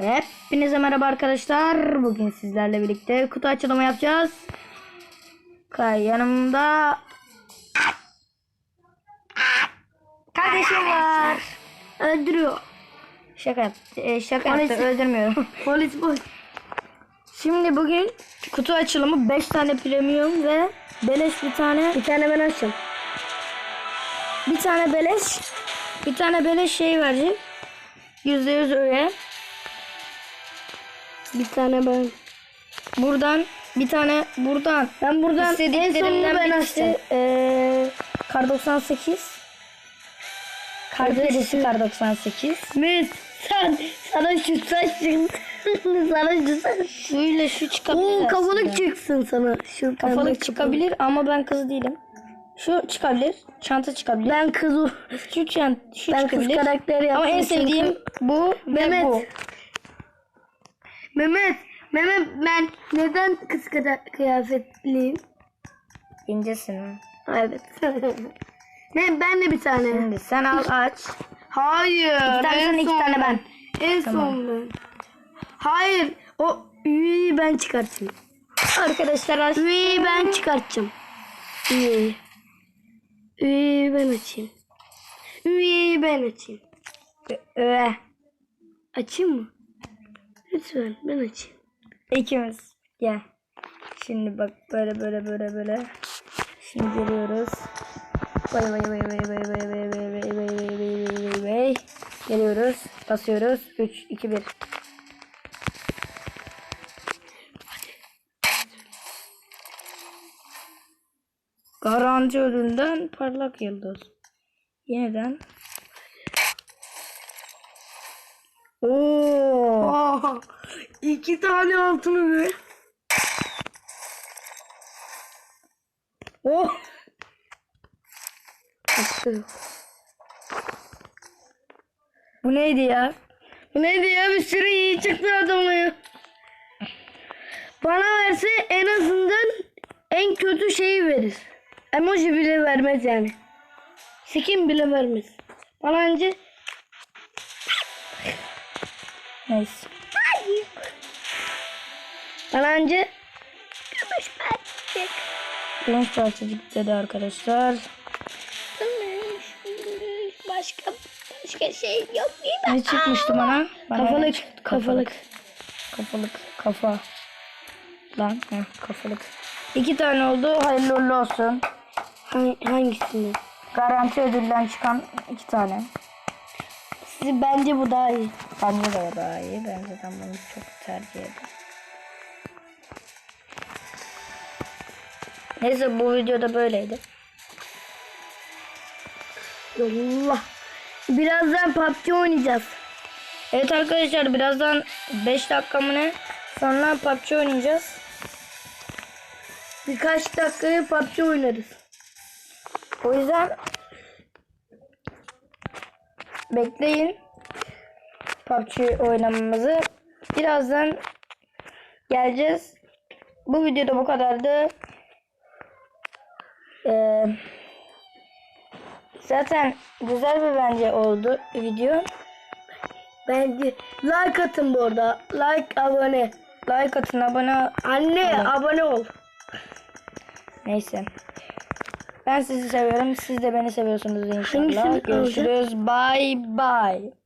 Hepinize merhaba arkadaşlar. Bugün sizlerle birlikte kutu açılımı yapacağız. Kay yanımda kardeşim var. Öldürüyor. Şaka yaptı. E, şaka yaptı. Polis. Öldürmüyorum. Polis polis. Şimdi bugün kutu açılımı 5 tane premium ve beleş bir tane Bir tane ben açacağım. bir tane beleş bir tane beleş şey verecek. %100 öyle. Bir tane ben. Buradan bir tane buradan Ben buradan en sonunu ben açacağım. eee kar 98 kardeşi kar 98 Met sen sana şu saçın. sana şu saç. şuyla şu çıkabilir Oo aslında. kafalık çıksın sana. Şu kafalık çıkabilir ama ben kız değilim şu çıkabilir çanta çıkabilir Ben kız o. şu çant şu Ben kız çıkabilir karakteri ama yaptım. en sevdiğim bu ve Mehmet. bu Mehmet. Mehmet ben neden kız kadar kıyafetliyim? incesin Evet. ne ben de bir tane. şimdi sen al aç Hayır. İki tane en sen, iki tane ben. En Tamam. son ben. Hayır. O üyeyi ben çıkartayım. arkadaşlar aç Üyeyi ben çıkartacağım. Üyeyi. Üyeyi ben açayım. Üyeyi ben açayım. Öve. Açayım mı? Lütfen ben açayım. İkimiz. Gel. Şimdi bak böyle böyle böyle böyle. Şimdi geliyoruz. Vay vay vay vay vay vay vay vay vay vay vay vay vay vay vay. Geliyoruz. Basıyoruz. 3, 2, 1. Garanti ödülünden parlak yıldız. Yeniden. Oo. İki tane altını ver. Oh. Bu neydi ya? Bu neydi ya bir sürü iyi çıktı adamı ya. Bana verse en azından en kötü şeyi verir. Emoji bile vermez yani. Skin bile vermez. Bana önce Neyse. Bana önce Genç parçacık dedi arkadaşlar. başka başka şey yok değil Ne çıkmıştı bana? bana ne Kafalık, çıktı? kafalık. Kafalık. Kafa. Lan heh, kafalık. İki tane oldu. Hayırlı uğurlu olsun. Hang, hangisini? Garanti ödülden çıkan iki tane. Sizi bence bu daha iyi. Bence de o daha iyi. Ben zaten bunu çok tercih ederim. Neyse bu videoda böyleydi. Allah. Birazdan PUBG oynayacağız. Evet arkadaşlar birazdan 5 dakika mı ne? Sonra PUBG oynayacağız. Birkaç dakikaya PUBG oynarız. O yüzden bekleyin PUBG oynamamızı. Birazdan geleceğiz. Bu videoda bu kadardı. Ee, zaten güzel bir bence oldu video. Bence like atın bu arada. Like abone. Like atın abone Anne abone ol. Neyse. Ben sizi seviyorum. Siz de beni seviyorsunuz inşallah. Görüşürüz. Bye bye.